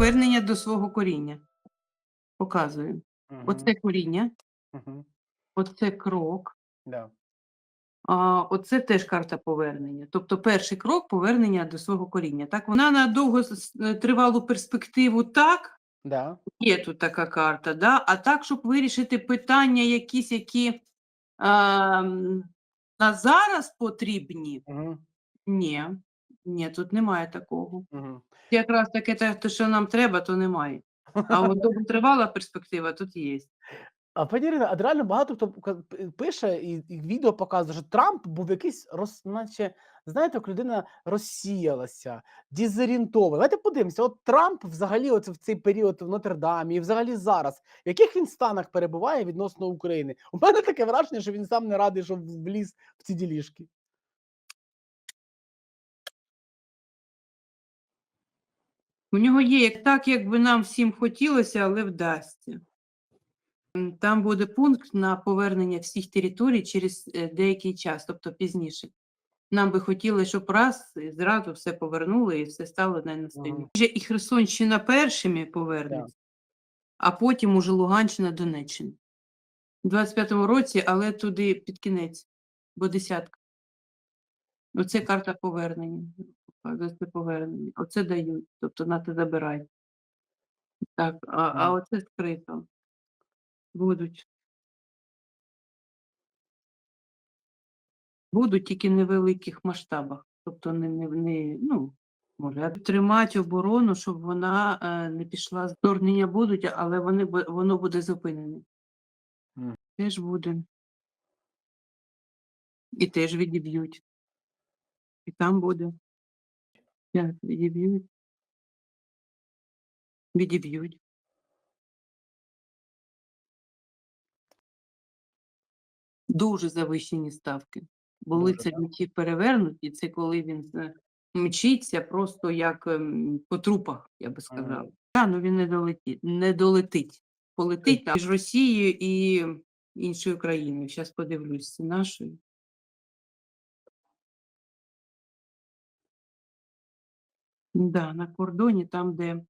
повернення до свого коріння. Показую. Оце коріння, Мгм. оце крок, Да. а оце теж карта повернення. Тобто перший крок повернення до свого коріння. Так, вона на довготривалу перспективу так, Да. є тут така карта, да? а так, щоб вирішити питання якісь, які а, на зараз потрібні, Мгм. ні, ні, тут немає такого. Мгм. Якраз таке, те, те, що нам треба, то немає. А от довготривала перспектива тут є. А пані Ірина, а реально багато хто пише і, і відео показує, що Трамп був якийсь роз, наче, знаєте, як людина розсіялася, дезорієнтована. Давайте подивимося. От Трамп взагалі от в цей період в Нотр-Дамі і взагалі зараз, в яких він станах перебуває відносно України? У мене таке враження, що він сам не радий, що вліз в ці ділішки. У нього є як так, як би нам всім хотілося, але вдасться. Там буде пункт на повернення всіх територій через е, деякий час, тобто пізніше. Нам би хотілося, щоб раз і зразу все повернули і все стало на на столі. Вже І Херсонщина першими повернеться, а потім уже Луганщина, Донеччина. У 25-му році, але туди під кінець, бо десятка. Оце карта повернення. Показує Це повернення. Оце дають, тобто на те забирай. Так, а, а оце скрито. Будуть. Будуть тільки в невеликих масштабах. Тобто не, не, не ну, може, тримати оборону, щоб вона е, не пішла. Вторгнення будуть, але вони, воно буде зупинене. Мгм. Теж буде. І теж відіб'ють. І там буде. Як відіб'ють? Відіб'ють. Дуже завищені ставки. Бо Дуже, лицарі мечі перевернуті, це коли він е, мчиться просто як ем, по трупах, я би сказала. Та, ну він не долетить, не долетить. Полетить між Росією і іншою країною. Зараз подивлюсь, це нашою. Да, на кордоні, там, де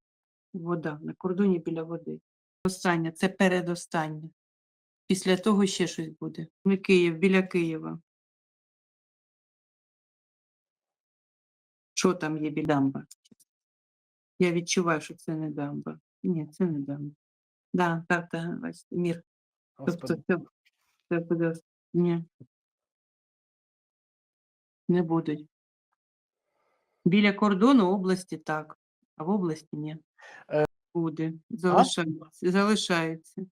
вода, на кордоні біля води. Останнє, це передостаннє. Після того ще щось буде. Не Київ, біля Києва. Що там є біля дамба? Я відчуваю, що це не дамба. Ні, це не дамба. Да, карта бачите, мір. Тобто це, це буде. Ні. Не будуть. Біля кордону області так, а в області ні. Е, Буде. Залишається. Залишається.